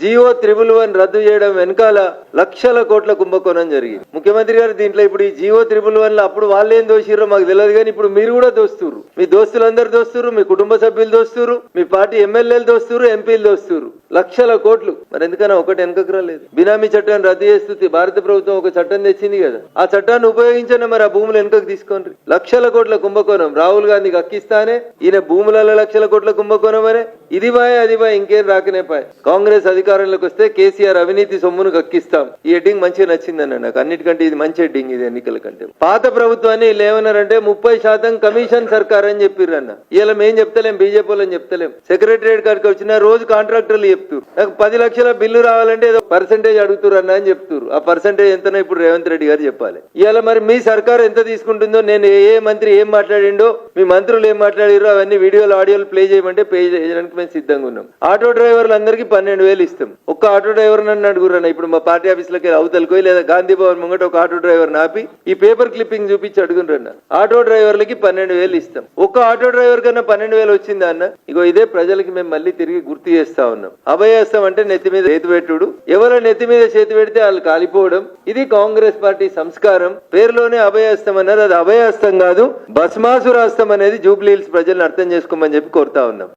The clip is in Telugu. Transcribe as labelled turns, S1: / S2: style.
S1: జియో త్రిబుల్ వన్ రద్దు చేయడం వెనకాల లక్షల కోట్ల కుంభకోణం జరిగింది. ముఖ్యమంత్రి గారు దీంట్లో ఇప్పుడు ఈ జియో త్రిబుల్ వన్లో అప్పుడు వాళ్ళు ఏం దోషిరో మాకు తెలియదు కానీ ఇప్పుడు మీరు కూడా దోస్తురు మీ దోస్తులందరూ దోస్తురు మీ కుటుంబ సభ్యులు దోస్తురు మీ పార్టీ ఎమ్మెల్యేలు దోస్తురు ఎంపీలు దోస్తురు లక్షల కోట్లు. మరి ఎందుకన్నా ఒకటి వెనకకు రాలేదు? బినామీ చట్టాన్ని రద్దు చేస్తుంది. భారత ప్రభుత్వం ఒక చట్టం తెచ్చింది కదా. ఆ చట్టాన్ని ఉపయోగించండి మరి ఆ భూములు వెనుకకు తీసుకోండి. లక్షల కోట్ల కుంభకోణం. రాహుల్ గాంధీకి అక్కిస్తానే ఈయన భూములలో లక్షల కోట్ల కుంభకోణం అనే? ఇది బాయ్ అది బాయ్ ఇంకేం రాకనే పాయ్. కాంగ్రెస్ అధికారంలోకి వస్తే కేసీఆర్ అవినీతి సొమ్మును కక్కిస్తాం ఈ హెడ్డింగ్ మంచిగా నచ్చిందన్న నాకు. అన్నిటికంటే ఇది మంచి హెడ్డింగ్ ఇది ఎన్నికల కంటే. పాత ప్రభుత్వాన్ని లేవనారంటే ముప్పై శాతం కమిషన్ సర్కార్ అని చెప్పిర్రన్న. ఇలా మేం చెప్తలేం బీజేపీ వాళ్ళని చెప్తలేం. సెక్రటరియట్ కాడికి వచ్చిన రోజు కాంట్రాక్టర్లు చెప్తారు నాకు పది లక్షల బిల్లు రావాలంటే ఏదో పర్సంటేజ్ అడుగుతారు అన్న అని చెప్తారు ఆ పర్సంటేజ్ ఎంతనో ఇప్పుడు రేవంత్ రెడ్డి గారు చెప్పాలి. ఇవాళ మరి మీ సర్కార్ ఎంత తీసుకుంటుందో నేను ఏ మంత్రి ఏం మాట్లాడిండో మీ మంత్రులు ఏం మాట్లాడారో అవన్నీ వీడియోలు ఆడియోలు ప్లే చేయమంటే ప్లే చేయడానికి మేము సిద్ధంగా ఉన్నాం. ఆటో డ్రైవర్లు అందరికీ పన్నెండు వేలు ఇస్తాం. ఒక్క ఆటో డ్రైవర్ నన్ను అడుగురన్న ఇప్పుడు మా పార్టీ ఆఫీస్లోకి అవతలకోయి లేదా గాంధీ భవన్ ముంగట ఒక ఆటో డ్రైవర్ నాపి ఈ పేపర్ క్లిప్పింగ్ చూపించి అడుగురన్న ఆటో డ్రైవర్లకి పన్నెండు వేలు ఇస్తాం. ఒక్క ఆటో డ్రైవర్ కన్నా పన్నెండు వేలు వచ్చిందా అన్న? ఇగో ఇదే ప్రజలకి మేము మళ్ళీ తిరిగి గుర్తు చేస్తా ఉన్నాం. అభయస్తం అంటే నెత్తి మీద చేతి పెట్టుడు. ఎవరో నెత్తి మీద చేతి పెడితే వాళ్ళు కాలిపోవడం. ఇది కాంగ్రెస్ పార్టీ సంస్కారం. పేరులోనే అభయస్తం అన్నారు అది అభయస్తం కాదు భస్మాసురాస్తం అనేది జూబ్లీహిల్స్ ప్రజలను అర్థం చేసుకోమని చెప్పి కోరుతా ఉన్నాం.